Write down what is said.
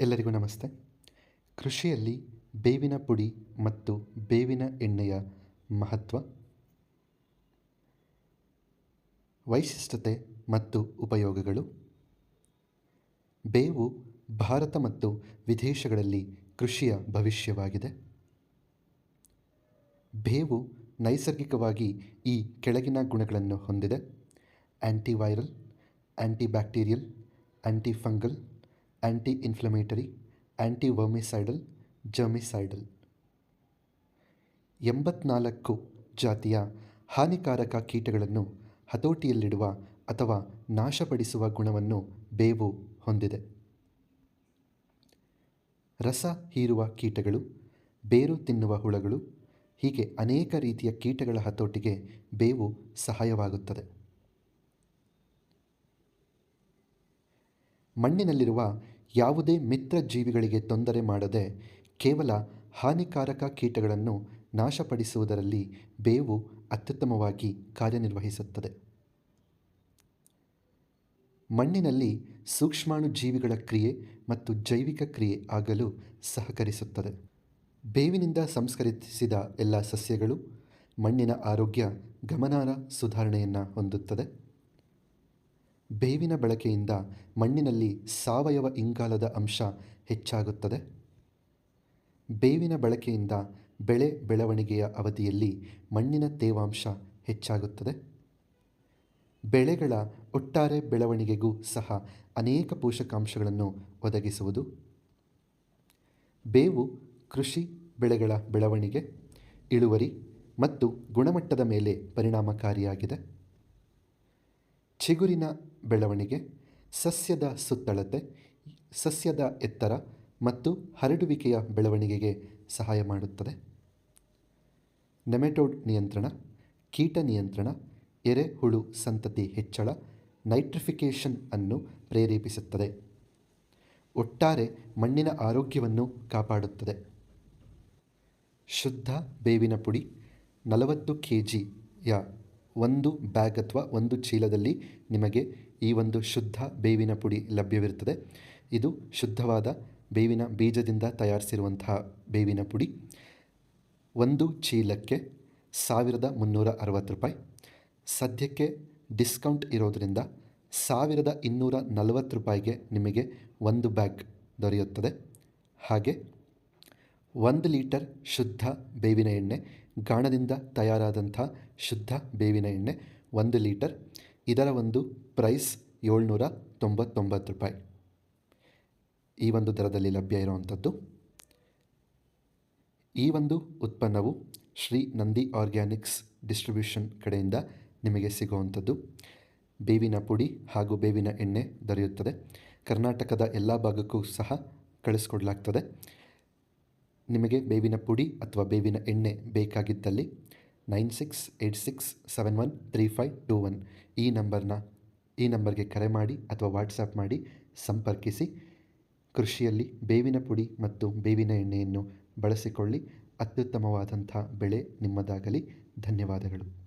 ಎಲ್ಲರಿಗೂ ನಮಸ್ತೆ. ಕೃಷಿಯಲ್ಲಿ ಬೇವಿನ ಪುಡಿ ಮತ್ತು ಬೇವಿನ ಎಣ್ಣೆಯ ಮಹತ್ವ? ವೈಶಿಷ್ಟ್ಯತೆ ಮತ್ತು ಉಪಯೋಗಗಳು? ಬೇವು ಭಾರತ ಮತ್ತು ವಿದೇಶಗಳಲ್ಲಿ ಕೃಷಿಯ ಭವಿಷ್ಯವಾಗಿದೆ. ಬೇವು ನೈಸರ್ಗಿಕವಾಗಿ ಈ ಕೆಳಗಿನ ಗುಣಗಳನ್ನು ಹೊಂದಿದೆ. Antiviral antibacterial antifungal anti inflammatory anti vermicidal germicidal ಎಂಬತ್ನಾಲ್ಕು ಜಾತಿಯ ಹಾನಿಕಾರಕ ಕೀಟಗಳನ್ನು ಹತೋಟಿಯಲ್ಲಿಡುವ ಅಥವಾ ನಾಶಪಡಿಸುವ ಗುಣವನ್ನು ಬೇವು ಹೊಂದಿದೆ. ರಸ ಹೀರುವ ಕೀಟಗಳು, ಬೇರು ತಿನ್ನುವ ಹುಳಗಳು, ಹೀಗೆ ಅನೇಕ ರೀತಿಯ ಕೀಟಗಳ ಹತೋಟಿಗೆ ಬೇವು ಸಹಾಯವಾಗುತ್ತದೆ. ಮಣ್ಣಿನಲ್ಲಿರುವ ಯಾವುದೇ ಮಿತ್ರ ಜೀವಿಗಳಿಗೆ ತೊಂದರೆ ಮಾಡದೆ ಕೇವಲ ಹಾನಿಕಾರಕ ಕೀಟಗಳನ್ನು ನಾಶಪಡಿಸುವುದರಲ್ಲಿ ಬೇವು ಅತ್ಯುತ್ತಮವಾಗಿ ಕಾರ್ಯನಿರ್ವಹಿಸುತ್ತದೆ. ಮಣ್ಣಿನಲ್ಲಿ ಸೂಕ್ಷ್ಮಾಣು ಜೀವಿಗಳ ಕ್ರಿಯೆ ಮತ್ತು ಜೈವಿಕ ಕ್ರಿಯೆ ಆಗಲು ಸಹಕರಿಸುತ್ತದೆ. ಬೇವಿನಿಂದ ಸಂಸ್ಕರಿಸಿದ ಎಲ್ಲ ಸಸ್ಯಗಳು ಮಣ್ಣಿನ ಆರೋಗ್ಯ ಗಮನಾರ್ಹ ಸುಧಾರಣೆಯನ್ನು ಹೊಂದುತ್ತದೆ. ಬೇವಿನ ಬಳಕೆಯಿಂದ ಮಣ್ಣಿನಲ್ಲಿ ಸಾವಯವ ಇಂಗಾಲದ ಅಂಶ ಹೆಚ್ಚಾಗುತ್ತದೆ. ಬೇವಿನ ಬಳಕೆಯಿಂದ ಬೆಳೆ ಬೆಳವಣಿಗೆಯ ಅವಧಿಯಲ್ಲಿ ಮಣ್ಣಿನ ತೇವಾಂಶ ಹೆಚ್ಚಾಗುತ್ತದೆ. ಬೆಳೆಗಳ ಒಟ್ಟಾರೆ ಬೆಳವಣಿಗೆಗೂ ಸಹ ಅನೇಕ ಪೋಷಕಾಂಶಗಳನ್ನು ಒದಗಿಸುವುದು. ಬೇವು ಕೃಷಿ ಬೆಳೆಗಳ ಬೆಳವಣಿಗೆ, ಇಳುವರಿ ಮತ್ತು ಗುಣಮಟ್ಟದ ಮೇಲೆ ಪರಿಣಾಮಕಾರಿಯಾಗಿದೆ. ಚಿಗುರಿನ ಬೆಳವಣಿಗೆ, ಸಸ್ಯದ ಸುತ್ತಳತೆ, ಸಸ್ಯದ ಎತ್ತರ ಮತ್ತು ಹರಡುವಿಕೆಯ ಬೆಳವಣಿಗೆಗೆ ಸಹಾಯ ಮಾಡುತ್ತದೆ. ನೆಮೆಟೋಡ್ ನಿಯಂತ್ರಣ, ಕೀಟ ನಿಯಂತ್ರಣ, ಎರೆಹುಳು ಸಂತತಿ ಹೆಚ್ಚಳ, ನೈಟ್ರಿಫಿಕೇಷನ್ ಅನ್ನು ಪ್ರೇರೇಪಿಸುತ್ತದೆ. ಒಟ್ಟಾರೆ ಮಣ್ಣಿನ ಆರೋಗ್ಯವನ್ನು ಕಾಪಾಡುತ್ತದೆ. ಶುದ್ಧ ಬೇವಿನ ಪುಡಿ, ನಲವತ್ತು ಕೆ ಜಿಯ ಒಂದು ಬ್ಯಾಗ್ ಅಥವಾ ಒಂದು ಚೀಲದಲ್ಲಿ ನಿಮಗೆ ಈ ಒಂದು ಶುದ್ಧ ಬೇವಿನ ಪುಡಿ ಲಭ್ಯವಿರುತ್ತದೆ. ಇದು ಶುದ್ಧವಾದ ಬೇವಿನ ಬೀಜದಿಂದ ತಯಾರಿಸಿರುವಂತಹ ಬೇವಿನ ಪುಡಿ. ಒಂದು ಚೀಲಕ್ಕೆ ಸಾವಿರದ ಮುನ್ನೂರ ಅರವತ್ತು ರೂಪಾಯಿ. ಸದ್ಯಕ್ಕೆ ಡಿಸ್ಕೌಂಟ್ ಇರೋದರಿಂದ ಸಾವಿರದ ಇನ್ನೂರ ನಲವತ್ತು ರೂಪಾಯಿಗೆ ನಿಮಗೆ ಒಂದು ಬ್ಯಾಗ್ ದೊರೆಯುತ್ತದೆ. ಹಾಗೆ ಒಂದು ಲೀಟರ್ ಶುದ್ಧ ಬೇವಿನ ಎಣ್ಣೆ, ಗಾಣದಿಂದ ತಯಾರಾದಂಥ ಶುದ್ಧ ಬೇವಿನ ಎಣ್ಣೆ ಒಂದು ಲೀಟರ್, ಇದರ ಒಂದು ಪ್ರೈಸ್ ಏಳ್ನೂರ ತೊಂಬತ್ತೊಂಬತ್ತು ರೂಪಾಯಿ. ಈ ಒಂದು ದರದಲ್ಲಿ ಲಭ್ಯ ಇರುವಂಥದ್ದು. ಈ ಒಂದು ಉತ್ಪನ್ನವು ಶ್ರೀ ನಂದಿ ಆರ್ಗ್ಯಾನಿಕ್ಸ್ ಡಿಸ್ಟ್ರಿಬ್ಯೂಷನ್ ಕಡೆಯಿಂದ ನಿಮಗೆ ಸಿಗುವಂಥದ್ದು. ಬೇವಿನ ಪುಡಿ ಹಾಗೂ ಬೇವಿನ ಎಣ್ಣೆ ದೊರೆಯುತ್ತದೆ. ಕರ್ನಾಟಕದ ಎಲ್ಲ ಭಾಗಕ್ಕೂ ಸಹ ಕಳಿಸ್ಕೊಡ್ಲಾಗ್ತದೆ. ನಿಮಗೆ ಬೇವಿನ ಪುಡಿ ಅಥವಾ ಬೇವಿನ ಎಣ್ಣೆ ಬೇಕಾಗಿದ್ದಲ್ಲಿ nine six eight six seven one three five two one ಈ ನಂಬರ್ನ, ಈ ನಂಬರ್ಗೆ ಕರೆ ಮಾಡಿ ಅಥವಾ ವಾಟ್ಸಪ್ ಮಾಡಿ ಸಂಪರ್ಕಿಸಿ. ಕೃಷಿಯಲ್ಲಿ ಬೇವಿನ ಪುಡಿ ಮತ್ತು ಬೇವಿನ ಎಣ್ಣೆಯನ್ನು ಬಳಸಿಕೊಳ್ಳಿ. ಅತ್ಯುತ್ತಮವಾದಂಥ ಬೆಳೆ ನಿಮ್ಮದಾಗಲಿ. ಧನ್ಯವಾದಗಳು.